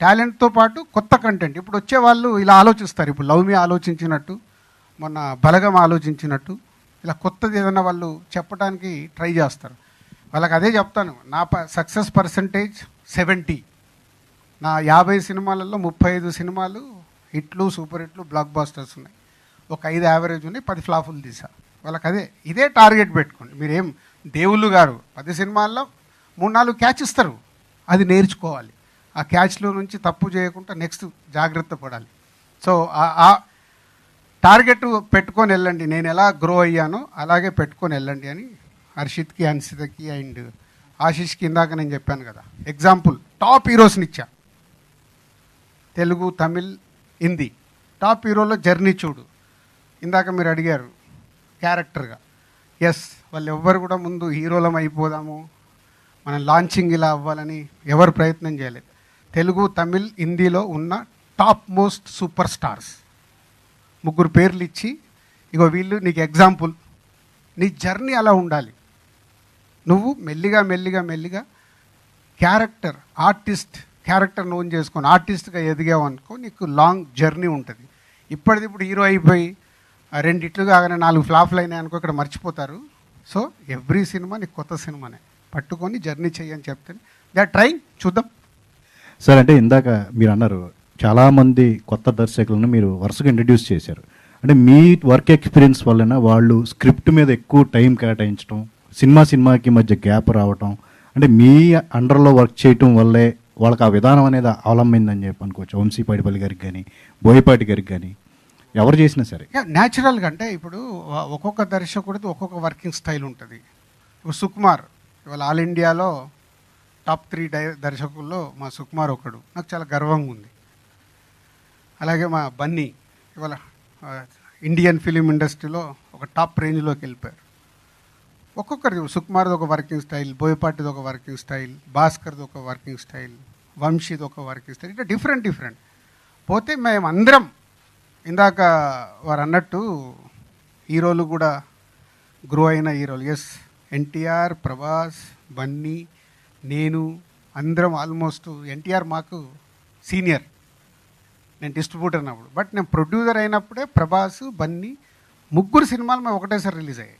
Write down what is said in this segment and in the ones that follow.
టాలెంట్తో పాటు కొత్త కంటెంట్ ఇప్పుడు వచ్చే వాళ్ళు ఇలా ఆలోచిస్తారు. ఇప్పుడు లవ్ మీ ఆలోచించినట్టు మొన్న బలగం ఆలోచించినట్టు ఇలా కొత్తది ఏదైనా వాళ్ళు చెప్పడానికి ట్రై చేస్తారు. వాళ్ళకి అదే చెప్తాను. నా ప సక్సెస్ పర్సంటేజ్ సెవెంటీ నా యాభై సినిమాలలో ముప్పై ఐదు సినిమాలు హిట్లు సూపర్ హిట్లు బ్లాక్ బాస్టర్స్ ఉన్నాయి. ఒక ఐదు యావరేజ్ ఉన్నాయి పది ఫ్లాపులు తీసా. వాళ్ళకి అదే ఇదే టార్గెట్ పెట్టుకోండి. మీరేం దేవుళ్ళు గారు పది సినిమాల్లో మూడు నాలుగు క్యాచ్ ఇస్తారు. అది నేర్చుకోవాలి. ఆ క్యాచ్లో నుంచి తప్పు చేయకుండా నెక్స్ట్ జాగ్రత్త పడాలి. సో ఆ- టార్గెట్ పెట్టుకొని వెళ్ళండి. నేను ఎలా గ్రో అయ్యానో అలాగే పెట్టుకొని వెళ్ళండి అని హర్షిత్కి హన్సితకి అండ్ ఆశిష్కి ఇందాక నేను చెప్పాను కదా. ఎగ్జాంపుల్ టాప్ హీరోస్ని ఇచ్చా. తెలుగు తమిళ్ హిందీ. టాప్ హీరోలో జర్నీ చూడు. ఇందాక మీరు అడిగారు క్యారెక్టర్గా ఎస్ వాళ్ళు ఎవ్వరు కూడా ముందు హీరోలం అయిపోదాము. మనం లాంచింగ్ ఇలా అవ్వాలని ఎవరు ప్రయత్నం చేయలేదు. తెలుగు తమిళ్ హిందీలో ఉన్న టాప్ మోస్ట్ సూపర్ స్టార్స్. ముగ్గురు పేర్లు ఇచ్చి ఇగో వీళ్ళు నీకు ఎగ్జాంపుల్. నీ జర్నీ అలా ఉండాలి. నువ్వు మెల్లిగా మెల్లిగా మెల్లిగా క్యారెక్టర్ ఆర్టిస్ట్ క్యారెక్టర్ నోన్ చేసుకొని ఆర్టిస్ట్గా ఎదిగావు అనుకో నీకు లాంగ్ జర్నీ ఉంటుంది. ఇప్పటిది ఇప్పుడు హీరో అయిపోయి ఆ రెండిట్లు కాగానే నాలుగు ఫ్లాప్లు అయినాయి అనుకో ఇక్కడ మర్చిపోతారు. సో ఎవ్రీ సినిమా నీకు కొత్త సినిమానే. పట్టుకొని జర్నీ చేయని చెప్తే దే ట్రై చూద్దాం. సార్ అంటే ఇందాక మీరు అన్నారు చాలామంది కొత్త దర్శకులను మీరు వరుసగా ఇంట్రడ్యూస్ చేశారు. అంటే మీ వర్క్ ఎక్స్పీరియన్స్ వలన వాళ్ళు స్క్రిప్ట్ మీద ఎక్కువ టైం కేటాయించడం సినిమా సినిమాకి మధ్య గ్యాప్ రావటం అంటే మీ అండర్లో వర్క్ చేయటం వల్లే వాళ్ళకి ఆ విధానం అనేది అవలంబిందని చెప్పి అనుకోవచ్చు. వంశీ గారికి కానీ బోయపాటి గారికి కానీ ఎవరు చేసినా సరే. న్యాచురల్గా అంటే ఇప్పుడు ఒక్కొక్క దర్శకుడిది ఒక్కొక్క వర్కింగ్ స్టైల్ ఉంటుంది. ఇప్పుడు సుకుమార్ ఇవాళ ఆల్ ఇండియాలో టాప్ త్రీ డై దర్శకుల్లో మా సుకుమార్ ఒకడు. నాకు చాలా గర్వంగా ఉంది అలాగే మా బన్నీ ఇవాళ ఇండియన్ ఫిలిం ఇండస్ట్రీలో ఒక టాప్ రేంజ్లోకి వెళ్ళిపోయారు. ఒక్కొక్కరిది సుకుమార్ది ఒక వర్కింగ్ స్టైల్ బోయపాటిది ఒక వర్కింగ్ స్టైల్ భాస్కర్ది ఒక వర్కింగ్ స్టైల్ వంశీది ఒక వర్కింగ్ స్టైల్ ఇట్లా డిఫరెంట్ డిఫరెంట్. పోతే మేము అందరం ఇందాక వారు అన్నట్టు హీరోలు కూడా గ్రో అయిన హీరోలు. ఎస్ ఎన్టీఆర్ ప్రభాస్ బన్నీ నేను అందరం ఆల్మోస్ట్ ఎన్టీఆర్ మాకు సీనియర్ నేను డిస్ట్రిబ్యూటర్ అన్నప్పుడు. బట్ నేను ప్రొడ్యూసర్ అయినప్పుడే ప్రభాస్ బన్నీ ముగ్గురు సినిమాలు మేము ఒకటేసారి రిలీజ్ అయ్యాయి.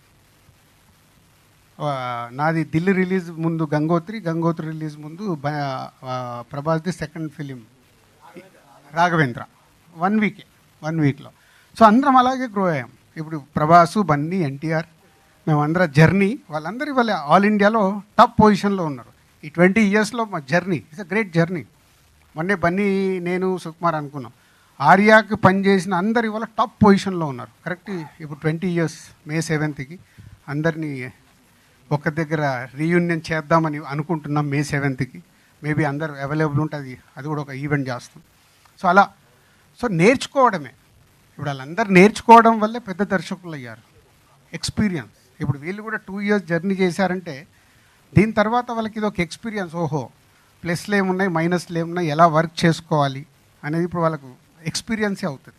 నాది ఢిల్లీ రిలీజ్ ముందు గంగోత్రి గంగోత్రి రిలీజ్ ముందు బ- ప్రభాస్ది సెకండ్ ఫిలిం రాఘవేంద్ర. వన్ వీకే వన్ వీక్లో సో అందరం అలాగే గ్రో అయ్యాం. ఇప్పుడు ప్రభాసు బన్నీ ఎన్టీఆర్ మేమందరం జర్నీ వాళ్ళందరూ ఇవాళ ఆల్ ఇండియాలో టాప్ పొజిషన్లో ఉన్నారు. ఈ ట్వంటీ ఇయర్స్లో మా journey it's a great journey మొన్నే బన్నీ నేను సుకుమార్ అనుకున్నాం. ఆర్యాకి పనిచేసిన అందరు ఇవాళ టాప్ పొజిషన్లో ఉన్నారు. కరెక్ట్ ఇప్పుడు ట్వంటీ ఇయర్స్ మే సెవెంత్కి అందరినీ ఒక దగ్గర రీయూనియన్ చేద్దామని అనుకుంటున్నాం మే సెవెంత్కి మేబీ అందరు అవైలబుల్ ఉంటుంది అది కూడా ఒక ఈవెంట్ చేస్తాం. సో అలా. సో నేర్చుకోవడమే. ఇప్పుడు వాళ్ళందరూ నేర్చుకోవడం వల్లే పెద్ద దర్శకులు అయ్యారు ఎక్స్పీరియన్స్ ఇప్పుడు వీళ్ళు కూడా టూ ఇయర్స్ జర్నీ చేశారంటే దీని తర్వాత వాళ్ళకి ఇది ఒక ఎక్స్పీరియన్స్ ఓహో ప్లస్లు ఏమున్నాయి మైనస్లు ఏమున్నాయి ఎలా వర్క్ చేసుకోవాలి అనేది ఇప్పుడు వాళ్ళకు ఎక్స్పీరియన్సే అవుతుంది.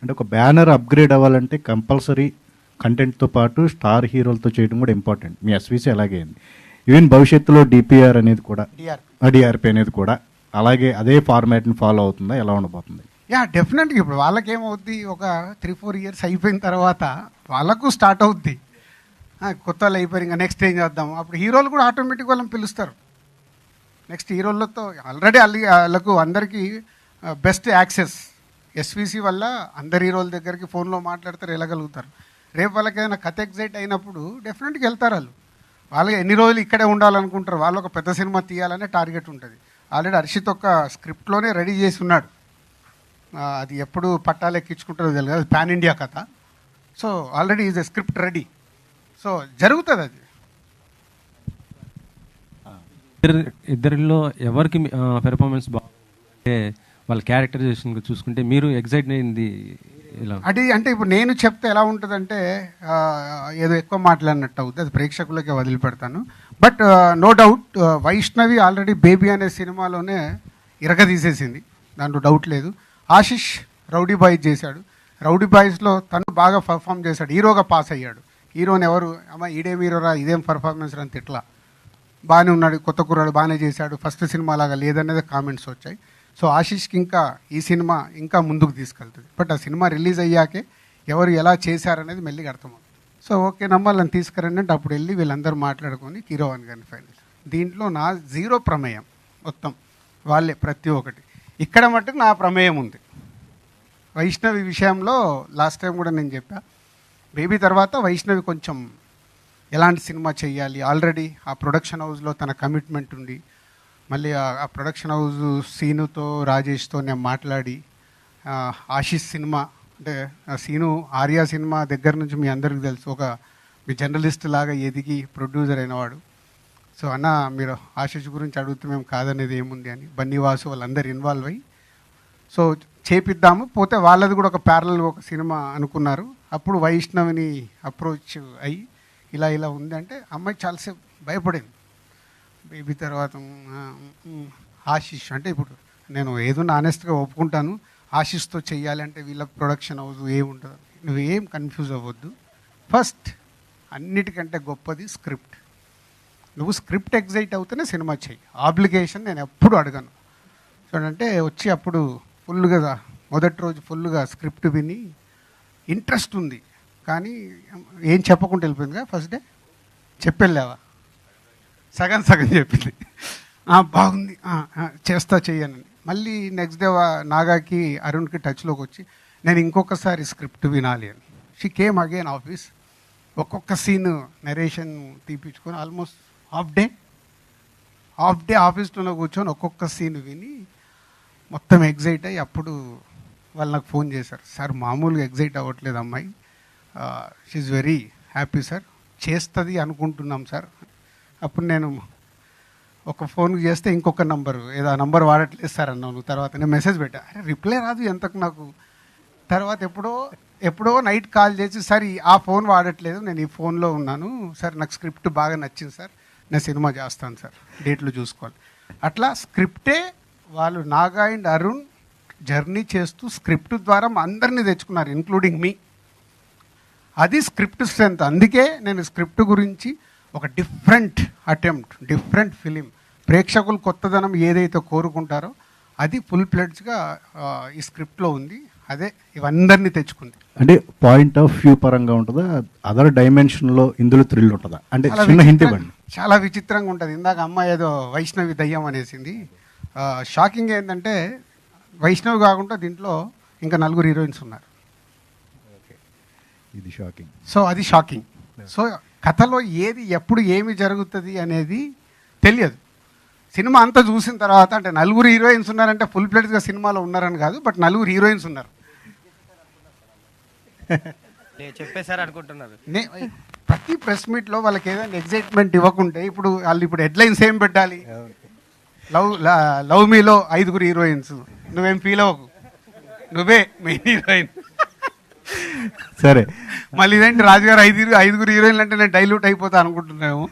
అంటే ఒక బ్యానర్ అప్గ్రేడ్ అవ్వాలంటే కంపల్సరీ కంటెంట్తో పాటు స్టార్ హీరోలతో చేయడం కూడా ఇంపార్టెంట్ మీ ఎస్వీసీ అలాగే అయింది. ఈవెన్ భవిష్యత్తులో డిపిఆర్ అనేది కూడా డిఆర్ డిఆర్పి అనేది కూడా అలాగే అదే ఫార్మాట్ని ఫాలో అవుతుందా ఎలా ఉండబోతుంది? యా డెఫినెట్గా ఇప్పుడు వాళ్ళకి ఏమవుద్ది ఒక త్రీ ఫోర్ ఇయర్స్ అయిపోయిన తర్వాత వాళ్ళకు స్టార్ట్ అవుద్ది. కొత్త వాళ్ళు అయిపోయారు ఇంకా నెక్స్ట్ ఏం చేద్దాం? అప్పుడు హీరోలు కూడా ఆటోమేటిక్ వాళ్ళని పిలుస్తారు. నెక్స్ట్ హీరోలతో ఆల్రెడీ వాళ్ళకు అందరికీ బెస్ట్ యాక్సెస్ ఎస్విసి వల్ల అందరు హీరోల దగ్గరికి ఫోన్లో మాట్లాడతారు వెళ్ళగలుగుతారు. రేపు వాళ్ళకి ఏదైనా కథ ఎగ్జైట్ అయినప్పుడు డెఫినెట్గా వెళ్తారు వాళ్ళు. వాళ్ళకి ఎన్ని రోజులు ఇక్కడే ఉండాలనుకుంటారు? వాళ్ళు ఒక పెద్ద సినిమా తీయాలనే టార్గెట్ ఉంటుంది. ఆల్రెడీ హర్షిత్ ఒక స్క్రిప్ట్లోనే రెడీ చేసి ఉన్నాడు. అది ఎప్పుడు పట్టాలు ఎక్కించుకుంటారో తెలియదు. అది పాన్ ఇండియా కథ. So already is a script ready so జరుగుతుంది అది ఇద్దరు ఇద్దరిలో ఎవరికి పెర్ఫార్మెన్స్ బాగుంటే వాళ్ళ క్యారెక్టరైజేషన్ చూసుకుంటే మీరు ఎగ్జైట్ అయింది ఇలా అది అంటే ఇప్పుడు నేను చెప్తే ఎలా ఉంటుందంటే ఏదో ఎక్కువ మాట్లాడినట్టు అవుతుంది అది ప్రేక్షకులకే వదిలిపెడతాను. But no doubt Vaishnavi already baby అనే సినిమాలోనే ఇరగదీసేసింది. దాంట్లో డౌట్ లేదు. ఆశిష్ రౌడీ బాయ్ చేశాడు. రౌడీ బాయ్స్లో తను బాగా పర్ఫామ్ చేశాడు. హీరోగా పాస్ అయ్యాడు. హీరోని ఎవరు? అమ్మ ఈడేం హీరోరా ఇదేం పర్ఫార్మెన్స్ అని తిట్లా. బాగానే ఉన్నాడు కొత్త కుర్రాడు బాగానే చేశాడు ఫస్ట్ సినిమా లాగా లేదనేది కామెంట్స్ వచ్చాయి. సో ఆశీష్కి ఇంకా ఈ సినిమా ఇంకా ముందుకు తీసుకెళ్తుంది. బట్ ఆ సినిమా రిలీజ్ అయ్యాకే ఎవరు ఎలా చేశారనేది మెల్లిగా అర్థమవుతుంది. సో ఓకే నమ్మాలని తీసుకురండి అంటే అప్పుడు వెళ్ళి వీళ్ళందరూ మాట్లాడుకొని హీరో వన్ కానీ ఫైనల్ దీంట్లో నా జీరో ప్రమేయం మొత్తం వాళ్ళే ప్రతి ఒక్కటి. ఇక్కడ మట్టుకు నా ప్రమేయం ఉంది. వైష్ణవి విషయంలో లాస్ట్ టైం కూడా నేను చెప్పా. బేబీ తర్వాత వైష్ణవి కొంచెం ఎలాంటి సినిమా చేయాలి. ఆల్రెడీ ఆ ప్రొడక్షన్ హౌస్లో తన కమిట్మెంట్ ఉంది. మళ్ళీ ఆ- ప్రొడక్షన్ హౌస్ సీనుతో రాజేష్తో నేను మాట్లాడి ఆశీష్ సినిమా అంటే ఆ సీను ఆర్యా సినిమా దగ్గర నుంచి మీ అందరికీ తెలుసు. ఒక మీ జర్నలిస్ట్ లాగా ఎదిగి ప్రొడ్యూసర్ అయినవాడు. సో అన్న మీరు ఆశీష్ గురించి అడిగితే మేము కాదనేది ఏముంది అని. బన్నీవాసు వాళ్ళందరూ ఇన్వాల్వ్ అయ్యి. సో చేపిద్దాము. పోతే వాళ్ళది కూడా ఒక ప్యారల్ ఒక సినిమా అనుకున్నారు. అప్పుడు వైష్ణవిని అప్రోచ్ అయ్యి ఇలా ఇలా ఉంది అంటే అమ్మాయి చాలాసేపు భయపడింది. బేబీ తర్వాత ఆశీష్ అంటే ఇప్పుడు నేను ఏదో ఆనెస్ట్గా ఒప్పుకుంటాను ఆశీష్తో చేయాలంటే వీళ్ళ ప్రొడక్షన్ అవ్వదు ఏముంటుంది నువ్వు ఏం కన్ఫ్యూజ్ అవ్వద్దు. ఫస్ట్ అన్నిటికంటే గొప్పది స్క్రిప్ట్. నువ్వు స్క్రిప్ట్ ఎగ్జైట్ అవుతేనే సినిమా చెయ్యి. ఆబ్లిగేషన్ నేను ఎప్పుడు అడగను. చూడంటే వచ్చి అప్పుడు ఫుల్గా మొదటి రోజు ఫుల్గా స్క్రిప్ట్ విని ఇంట్రెస్ట్ ఉంది. కానీ ఏం చెప్పకుండా వెళ్ళిపోయిందిగా ఫస్ట్ డే? చెప్పెళ్ళావా? సగం సగం చెప్పింది. బాగుంది. చేస్తా చేయనని మళ్ళీ నెక్స్ట్ డే నాగాకి అరుణ్కి టచ్లోకి వచ్చి నేను ఇంకొకసారి స్క్రిప్ట్ వినాలి అని. షీ కేమ్ అగైన్ ఆఫీస్ ఒక్కొక్క scene narration తీపించుకొని almost half day half day ఆఫీస్లోనే కూర్చొని ఒక్కొక్క సీన్ విని మొత్తం ఎగ్జైట్ అయ్యి అప్పుడు వాళ్ళు నాకు ఫోన్ చేశారు. సార్ మామూలుగా ఎగ్జైట్ అవ్వట్లేదు అమ్మాయి. షీఈ్ వెరీ హ్యాపీ సార్ చేస్తుంది అనుకుంటున్నాం సార్ అప్పుడు నేను ఒక ఫోన్ చేస్తే ఇంకొక నంబరు ఏదో ఆ నంబర్ వాడట్లేదు సార్ అన్నాను. తర్వాత నేను మెసేజ్ పెట్టా. అరే రిప్లై రాదు ఎంతకు నాకు. తర్వాత ఎప్పుడో ఎప్పుడో నైట్ కాల్ చేసి సార్ ఆ ఫోన్ వాడట్లేదు నేను ఈ ఫోన్లో ఉన్నాను. సార్ నాకు స్క్రిప్ట్ బాగా నచ్చింది సార్. నేను సినిమా చేస్తాను సార్. డేట్లు చూసుకోవాలి. అట్లా స్క్రిప్టే వాళ్ళు నాగా అండ్ అరుణ్ జర్నీ చేస్తూ స్క్రిప్ట్ ద్వారా అందరినీ తెచ్చుకున్నారు ఇంక్లూడింగ్ మీ అది స్క్రిప్ట్ స్ట్రెంత్ అందుకే నేను స్క్రిప్ట్ గురించి ఒక డిఫరెంట్ అటెంప్ట్ డిఫరెంట్ ఫిలిం ప్రేక్షకులు కొత్తదనం ఏదైతే కోరుకుంటారో అది ఫుల్ ప్లెడ్జ్గా ఈ స్క్రిప్ట్లో ఉంది. అదే ఇవందరినీ తెచ్చుకుంది. అంటే పాయింట్ ఆఫ్ వ్యూ పరంగా ఉంటుందా? అదర్ డైమెన్షన్లో ఇందులో థ్రిల్ ఉంటుందా? అంటే చిన్న ఇవ్వండి. చాలా విచిత్రంగా ఉంటుంది. ఇందాక అమ్మాయి ఏదో వైష్ణవి దయ్యం అనేసింది. షాకింగ్ ఏంటంటే వైష్ణవి కాకుండా దీంట్లో ఇంకా నలుగురు హీరోయిన్స్ ఉన్నారు. ఇది షాకింగ్. సో అది షాకింగ్. సో కథలో ఏది ఎప్పుడు ఏమి జరుగుతుంది అనేది తెలియదు. సినిమా అంతా చూసిన తర్వాత అంటే నలుగురు హీరోయిన్స్ ఉన్నారంటే ఫుల్ ప్లేట్గా సినిమాలో ఉన్నారని కాదు బట్ నలుగురు హీరోయిన్స్ ఉన్నారు. చెప్పేశారు అనుకుంటున్నారు. ప్రతి ప్రెస్ మీట్లో వాళ్ళకి ఏదైనా ఎగ్జైట్మెంట్ ఇవ్వకుంటే ఇప్పుడు వాళ్ళు ఇప్పుడు హెడ్లైన్స్ ఏం పెట్టాలి? లవ్ లవ్ మీలో ఐదుగురు హీరోయిన్స్. నువ్వేం ఫీల్ అవ్వకు. నువ్వే మెయిన్ హీరోయిన్ సరే. మళ్ళీ ఇదేంటి రాజుగారు ఐదుగురు ఐదుగురు హీరోయిన్లు అంటే నేను డైల్యూట్ అయిపోతా అనుకుంటున్నాము